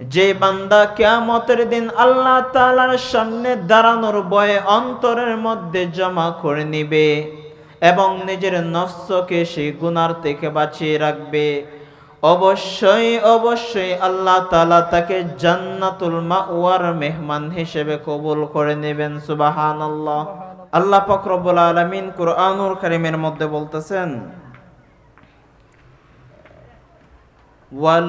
যে বান্দা কেয়ামতের দিন আল্লাহ তাআলার সামনে দাঁড়ানোর বয়ে অন্তরের মধ্যে জমা করে নিবে এবং নিজের নফসকে সেই গুনার থেকে বাঁচিয়ে রাখবে। অবশ্যই অবশ্যই আল্লাহ তালা তাকে জান্নাতুল মাওয়ার মেহমান হিসেবে কবুল করে নেবেন, সুবহানাল্লাহ। আল্লাহ পাক রব্বুল আলামিন কুরআনুল কারীমের মধ্যে বলতেছেন, ওয়াল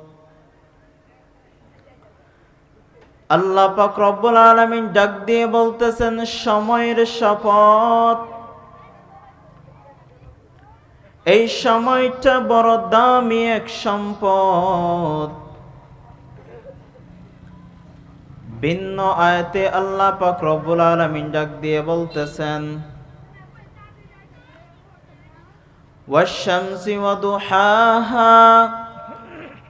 আল্লাহ পাক রব্বুল আলামিন ডাক দিয়ে বলতেছেন সময়ের শপথ এই সময়টা বড় দামি এক সম্পদ ভিন্ন আয়াতে আল্লাহ পাক রব্বুল আলামিন ডাক দিয়ে বলতেছেন والشمس وضحاها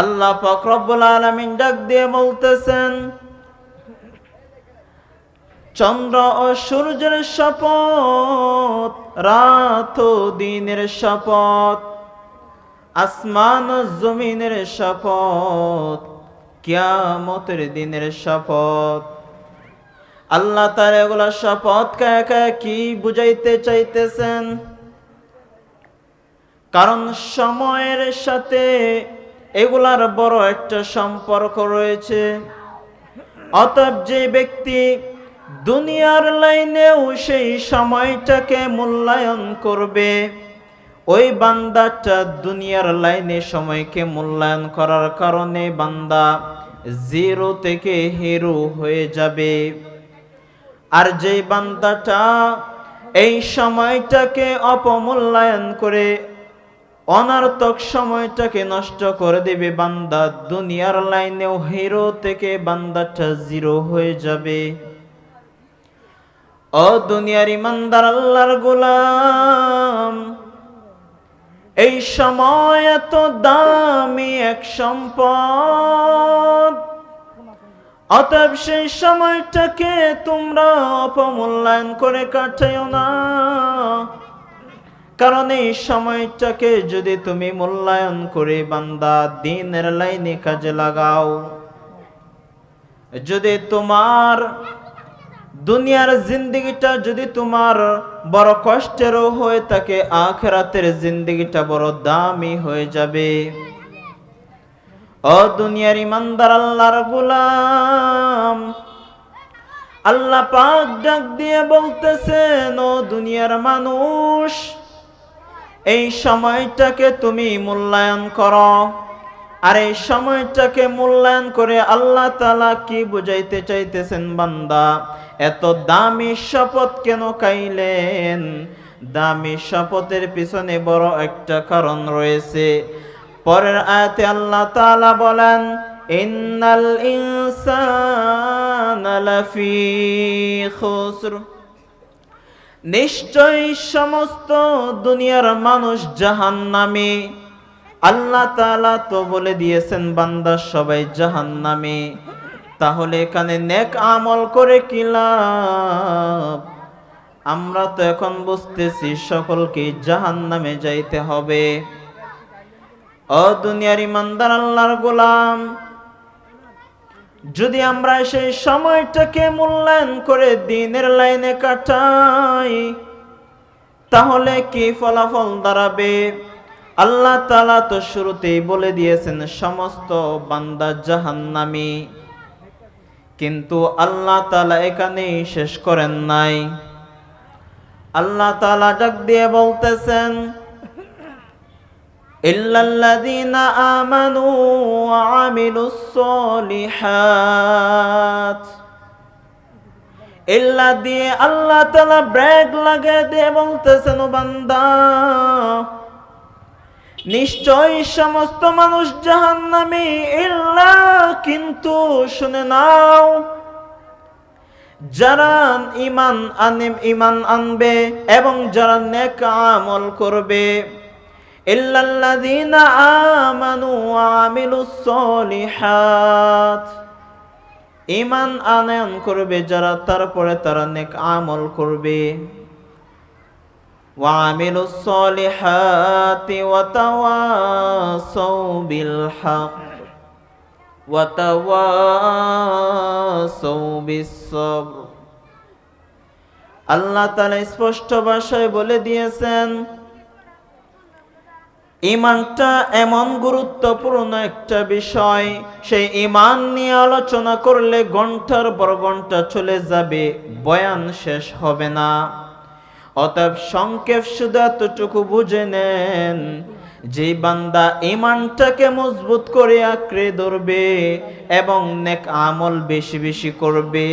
আল্লাহ পাক রব্বুল আলামিন ডাক দিয়ে বলতেছেন, চন্দ্র ও সূর্যের শপথ, রাত ও দিনের শপথ, আসমান ও জমিনের শপথ, কিয়ামতের দিনের শপথ। আল্লাহ তার এগুলা শপথ কায়া কি বুঝাইতে চাইতেছেন? কারণ সময়ের সাথে এগুলার বড় একটা সম্পর্ক রয়েছে। অতএব যে ব্যক্তি দুনিয়ার লাইনেও সেই সময়টাকে মূল্যায়ন করবে, ওই বান্দাটা দুনিয়ার লাইনে সময়কে মূল্যায়ন করার কারণে বান্দা জিরো থেকে হিরো হয়ে যাবে। আর যেই বান্দাটা এই সময়টাকে অপমূল্যায়ন করে অনার্থক সময়টাকে নষ্ট করে দেবে বান্দা। দুনিয়ার লাইনেও হিরো থেকে বান্দাটা জিরো হয়ে যাবে। ও দুনিয়ার ইমানদার আল্লাহর গোলাম, এই সময় এত দামি এক সম্পদ। অতএব সেই সময়টাকে তোমরা অপমূল্যায়ন করে কাটাইও না। কারণ এই সময়টাকে যদি তুমি মূল্যায়ন করে বান্দা দিনের লাইনে কাজে লাগাও, যদি তোমার দুনিয়ার জিন্দিগিটা যদি তোমার বড় কষ্টেরও হয়ে থাকে, আখেরাতের জিন্দিগিটা বড় দামি হয়ে যাবে। ও দুনিয়ার ইমানদার আল্লাহর গুলাম, আল্লাহ পাক ডাক দিয়ে বলতেছেন, ও দুনিয়ার মানুষ এই সময়টাকে তুমি মূল্যায়ন করো। আর এই সময়টাকে মূল্যায়ন করে আল্লাহ তালা কি বুঝাইতে চাইতেছেন বান্দা? এত দামি শপথ কেন কাইলেন দামি শপথের পিছনে বড় একটা কারণ রয়েছে। পরের আয়াতে আল্লাহ তালা বলেন, ইন্নাল ইনসানা লাফি খুসর। নিশ্চয় সমস্ত দুনিয়ার মানুষ জাহান্নামে। আল্লাহ তালা তো বলে দিয়েছেন, বান্দা সবাই জাহান্নামে। তাহলে এখানে নেক আমল করে কি লাভ? আমরা তো এখন বুঝতেছি সকলকে জাহান্নামে যাইতে হবে। ও দুনিয়ার ইমানদার আল্লাহর গোলাম যদি আমরা সেই সময়টাকে মূল্যায়ন করে দিনের লাইনে কাটাই, তাহলে কি ফলাফল দাঁড়াবে? আল্লাহ তালা তো শুরুতেই বলে দিয়েছেন, সমস্ত বান্দা জাহান্নামি। কিন্তু আল্লাহ তালা এখানেই শেষ করেন নাই। আল্লাহ তালা ডাক দিয়ে বলতেছেন ইল্লাল্লাযীনা আমানু ওয়া আমিলুস সলিহাত ইল্লা দিয়ে আল্লাহ তাআলা ব্রেক লাগে দিয়ে বলতেছেন বান্দা নিশ্চয় সমস্ত মানুষ জাহান্নামী, ইল্লা কিন্তু শুনে নাও, যারা ইমান আনিম ইমান আনবে এবং যারা নেক আমল করবে। ইল্লাল্লাযীনা আমানু আনয়ন করবে যারা, তারপরে তারা নেক আমল করবে। ওয়া আমিলুস সলিহাতি ওয়া তাওয়াসাউ বিল হক ওয়া আল্লাহ স্পষ্ট ভাষায় বলে দিয়েছেন ইমানটা এমন গুরুত্বপূর্ণ একটা বিষয়, সেই ইমান নিয়ে আলোচনা করলে ঘণ্টার পর ঘণ্টা চলে যাবে, বয়ান শেষ হবে না। অতএব সংক্ষেপ শুধু এতটুকু বুঝে নেন, যে বান্দা ইমানটাকে মজবুত করে আঁকড়ে ধরবে এবং নেক আমল বেশি বেশি করবে,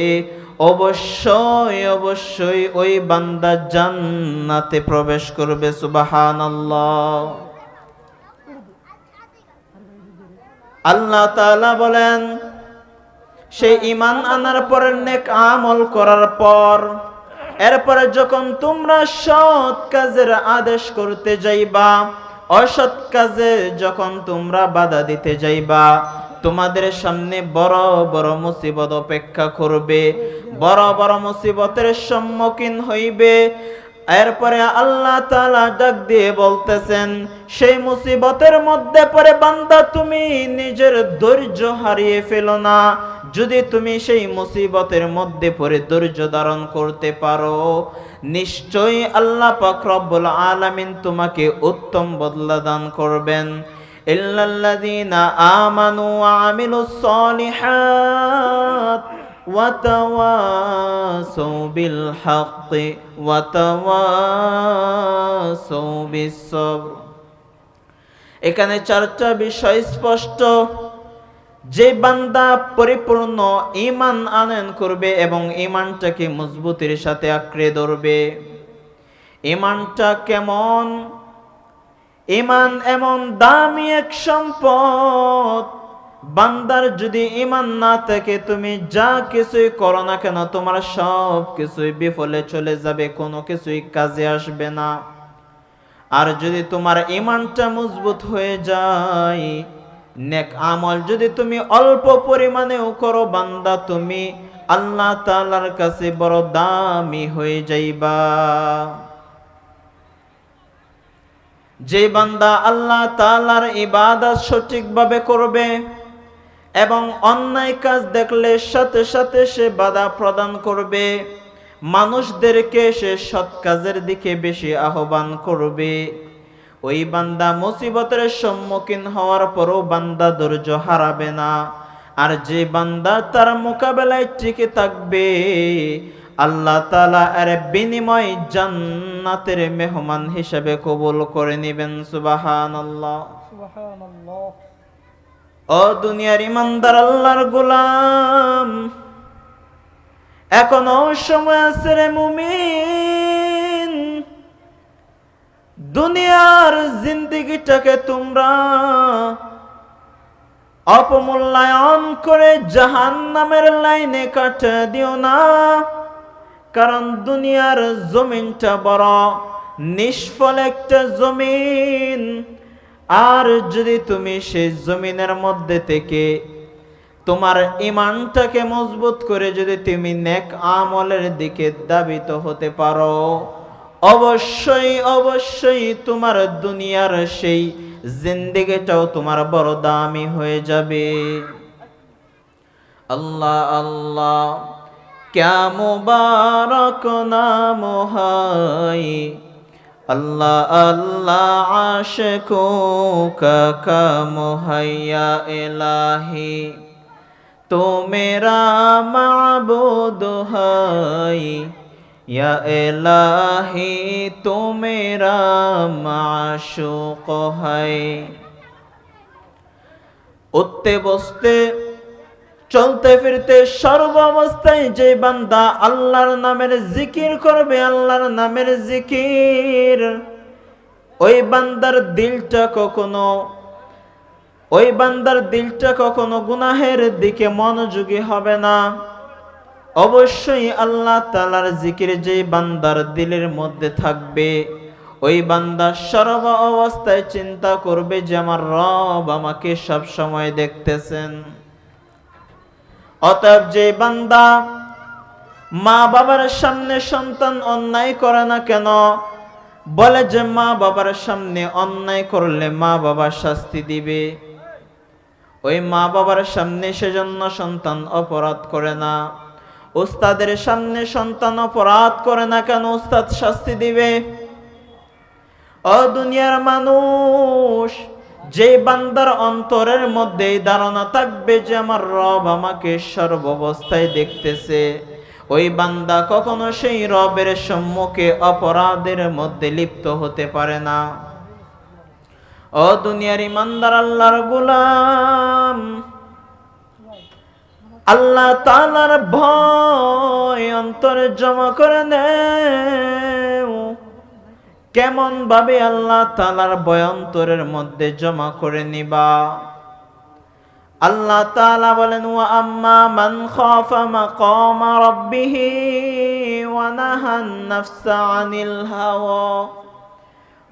অবশ্যই অবশ্যই ওই বান্দা জান্নাতে প্রবেশ করবে, সুবহানাল্লাহ। আল্লাহ তাআলা বলেন, সেই ইমান আনার পরে নেক আমল করার পর, এরপরে যখন তোমরা সৎ কাজের আদেশ করতে যাইবা, অসৎ কাজে যখন তোমরা বাধা দিতে যাইবা, তোমাদের সামনে বড় বড় মুসিবত অপেক্ষা করবে, বড় বড় মুসিবতের সম্মুখীন হইবে। এরপরে আল্লাহ তালা ডাক দিয়ে বলতেছেন, সেই মুসিবতের মধ্যে পরে বান্দা, তুমি নিজের ধৈর্য হারিয়ে ফেলো না। যদি তুমি সেই মুসিবতের মধ্যে পরে ধৈর্য ধারণ করতে পারো, নিশ্চয়ই আল্লাহ পাক রব্বুল আলামিন তোমাকে উত্তম বদলা দান করবেন। ইল্লাল্লাযীনা আমানু ওয়া আমিলুস সলিহাত। وتواصوا بالحق وتواصوا بالصبر এখানে চারটা বিষয় স্পষ্ট যে বান্দা পরিপূর্ণ ইমান আনয়ন করবে এবং ইমানটাকে মজবুতির সাথে আঁকড়ে ধরবে ইমানটা কেমন ইমান এমন দামি এক সম্পদ বান্দার যদি ইমান না থাকে, তুমি যা কিছুই করো না কেন, তোমার সব কিছুই বিফলে চলে যাবে, কোনো কিছুই কাজে আসবে না। আর যদি তোমার ইমানটা মজবুত হয়ে যায়, নেক আমল যদি তুমি অল্প পরিমাণেও করো, বান্দা তুমি আল্লাহ তালার কাছে বড় দামি হয়ে যাইবা। যে বান্দা আল্লাহ তাআলার ইবাদত সঠিকভাবে করবে এবং অন্যায় কাজ দেখলে সাথে সাথে সে বাধা প্রদান করবে। মানুষদেরকে সে সৎ কাজের দিকে বেশি আহ্বান করবে। ওই বান্দা মুসিবতের সম্মুখীন হওয়ার পরও বান্দা ধৈর্য হারাবে না। আর যে বান্দা তার মোকাবেলায় টিকে থাকবে, আল্লাহ তালা এর বিনিময় জান্নাতের মেহমান হিসেবে কবুল করে নেবেন সুবাহান আল্লাহ ও দুনিয়ার ইমানদার আল্লাহর গোলাম, এখনও সময় আছে রে মুমিন। দুনিয়ার জিন্দিগিটাকে তোমরা অপমূল্যায়ন করে জাহান নামের লাইনে কাটে দিও না, কারণ দুনিয়ার জমিনটা বড়, নিষ্ফল একটা জমিন। আর যদি তুমি সেই জমিনের মধ্যে থেকে তোমার ইমানটাকে মজবুত করে যদি তুমি নেক আমলের দিকে দাবিত হতে পারো, অবশ্যই অবশ্যই তোমার দুনিয়ার সেই জিন্দিগিটাও তোমার বড় দামি হয়ে যাবে। আল্লাহ আল্লাহ, ক্যা মুবারক নাম হাই আল্লাহ আল্লাহ আশ আশেকো কাকা মোহাইয়া এলাহি তো মেরা মাবুদ ইয়া এলাহি তো মেরা মাশুক হাই। উঠতে বসতে চলতে ফিরতে সর্ব অবস্থায় যে বান্দা আল্লাহর নামের জিকির করবে, আল্লাহর নামের জিকির, ওই বান্দার দিলটা কখনো, ওই বান্দার দিলটা কখনো গুনাহের দিকে মনোযোগী হবে না। অবশ্যই আল্লাহ তালার জিকির যে বান্দার দিলের মধ্যে থাকবে, ওই বান্দা সর্ব অবস্থায় চিন্তা করবে যে আমার রব আমাকে সব সময় দেখতেছেন। অতএব যে বান্দা মা বাবার সামনে সন্তান অন্যায় করে না কেন? বলে যে মা বাবার সামনে অন্যায় করলে মা বাবা শাস্তি দিবে। ওই মা বাবার সামনে সেজন্য সন্তান অপরাধ করে না। উস্তাদের সামনে সন্তান অপরাধ করে না কেন উস্তাদ শাস্তি দিবে? ও দুনিয়ার মানুষ যে বান্দার অন্তরের মধ্যে ধারণা থাকবে যে আমার রব আমাকে সর্বাবস্থায় দেখতেছে, ওই বান্দা কখনো সেই রবের সম্মুখে অপরাধের মধ্যে লিপ্ত হতে পারে না। ও দুনিয়ার ইমানদার আল্লাহর গোলাম, আল্লাহ তালার ভয় অন্তরে জমা করে নেও কেমন ভাবে আল্লাহ তালার বয়ন্তরের মধ্যে জমা করে নিবা? আল্লাহ তাআলা বলেন, ওয়া আম্মা মান খাফা মাকামা রাব্বিহি ওয়া নাহান নাফসা আনিল হাওয়া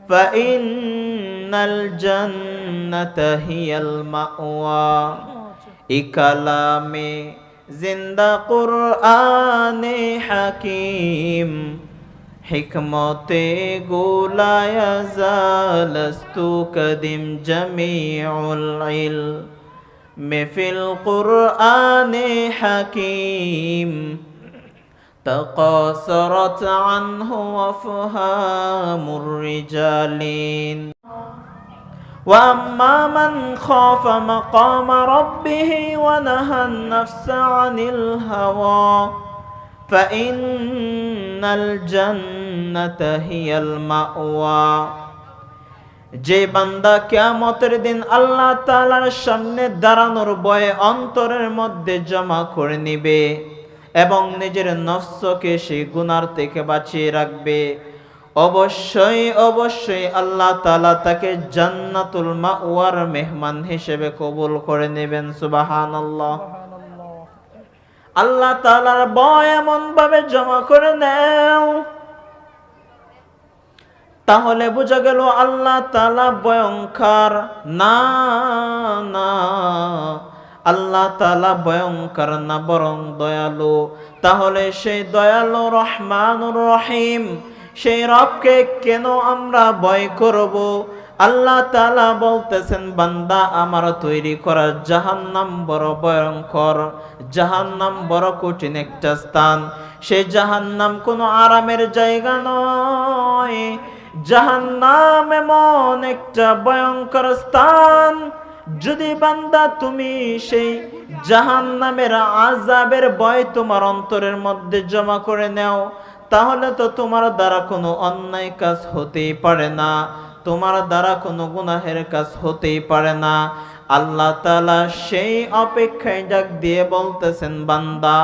ফাইন্নাল জান্নাতা হিয়াল মাওয়া। এই কালামে জিন্দা কুরআনে হাকিম حكمت يا يزال استكدم جميع العلم في القرآن حكيم تقاصرت عنه أفهام الرجال وأما من خاف مقام ربه ونهى النفس عن الهوى فإن الجنة هي المأوى যে বান্দা কেয়ামতের দিন আল্লাহ তাআলার সামনে দাঁড়ানোর ভয়ে অন্তরের মধ্যে জমা করে নিবে এবং নিজের নফসকে সেই গুনার থেকে বাঁচিয়ে রাখবে অবশ্যই অবশ্যই আল্লাহ তাআলা তাকে জান্নাতুল মাওয়ার মেহমান হিসেবে কবুল করে নেবেন সুবহানাল্লাহ আল্লাহ তাআলার ভয় এমন ভাবে জমা করে নেও। তাহলে বোঝা গেল আল্লাহ তালা ভয়ঙ্কর। না না, আল্লাহ তালা ভয়ঙ্কর না, বরং দয়ালু। তাহলে সেই দয়ালু রহমানুর রহিম, সেই রবকে কেন আমরা ভয় করব? আল্লাহ তাআলা বলতেছেন, বান্দা, আমার তৈরি করা জাহান্নাম বড় ভয়ঙ্কর। জাহান্নাম বড় কঠিন একটা স্থান। সেই জাহান্নাম কোনো আরামের জায়গা নয়। জাহান্নাম এমন একটা ভয়ঙ্কর স্থান। যদি বান্দা, তুমি সেই জাহান নামের আজাবের ভয় তোমার অন্তরের মধ্যে জমা করে নেও, তাহলে তো তোমার দ্বারা কোনো অন্যায় কাজ হতেই পারে না। তোমার দ্বারা কোনো গুনাহের কাজ হতেই পারে না। আল্লাহ তালা সেই অপেক্ষায় ডাক দিয়ে বলতেছেন, বান্দা,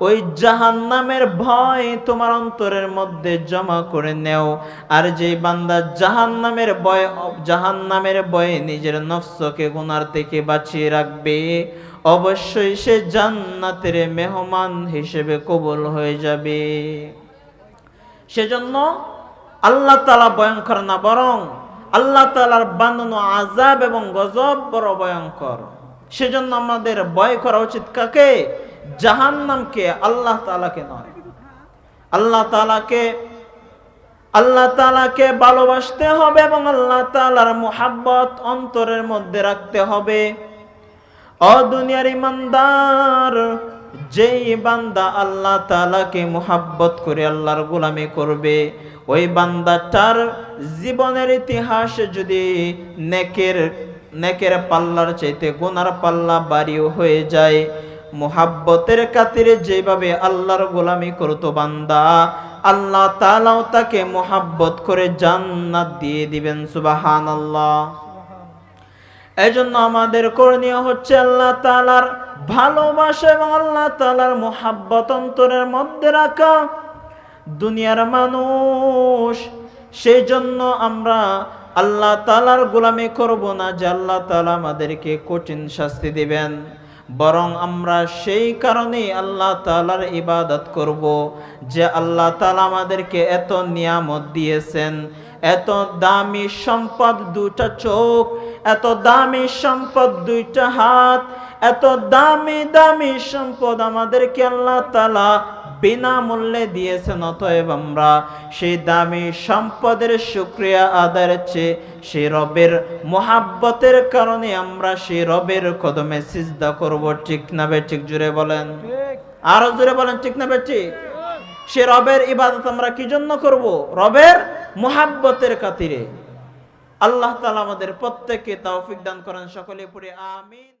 ওই জাহান্নামের ভয় তোমার অন্তরের মধ্যে জমা করে নেও। আর যে বান্দা জাহান জাহান্নামের ভয়, জাহান্নামের ভয়ে নিজের নফসকে গুনার থেকে বাঁচিয়ে রাখবে, অবশ্যই সে জান্নাতের মেহমান হিসেবে কবুল হয়ে যাবে। সেজন্য আল্লাহ তালা ভয়ঙ্কর না বরং আল্লাহ তালার বানানো আজাব এবং গজব বড় ভয়ঙ্কর। সেজন্য আমাদের ভয় করা উচিত কাকে? জাহান্নামকে, আল্লাহ তালাকে নয়। আল্লাহ তালাকে আল্লাহ তালাকে ভালোবাসতে হবে এবং আল্লাহ তালার মোহাব্বত অন্তরের মধ্যে রাখতে হবে। অদুনিয়ার ইমানদার যেই বান্দা আল্লাহ তালাকে মোহাব্বত করে আল্লাহর গোলামি করবে, ওই বান্দাটার জীবনের ইতিহাস যদি নেকের নেকের পাল্লার চাইতে গোনার পাল্লা বাড়িও হয়ে যায়, মোহাব্বতের কাতিরে যেভাবে আল্লাহর গোলামি করতো বান্দা, আল্লাহ তাআলাও তাকে মোহাব্বত করে জান্নাত দিয়ে দিবেন সুবহানাল্লাহ এজন্য আমাদের করণীয় হচ্ছে আল্লাহ তালার ভালোবাসা এবং আল্লাহ তালার মোহাব্বত অন্তরের মধ্যে রাখা। দুনিয়ার মানুষ সেই জন্য আমরা আল্লাহ তালার গোলামি করব না যে আল্লাহ তালা আমাদেরকে কঠিন শাস্তি দিবেন। বরং আমরা সেই কারণেই আল্লাহ তালার ইবাদত করব যে আল্লাহ তালা আমাদেরকে এত নিয়ামত দিয়েছেন। এত দামি সম্পদ দুইটা চোখ এত দামি সম্পদ দুইটা হাত এত দামি দামি সম্পদ আমাদেরকে আল্লাহ তালা বিনামূল্যে দিয়েছেন। অতএব আমরা সেই দামি সম্পদের শুক্রিয়া আদায়ের চেয়ে সেই রবের মোহাব্বতের কারণে আমরা সেই রবের কদমে সিজদা করব। ঠিক না বে? ঠিক জুড়ে বলেন। আরও জুড়ে বলেন ঠিক না বে? ঠিক। সে রবের ইবাদত আমরা কি জন্য করব? রবের মোহাব্বতের কাতিরে আল্লাহ তালা আমাদের প্রত্যেককে তৌফিক দান করেন। সকলে পড়ে আমিন।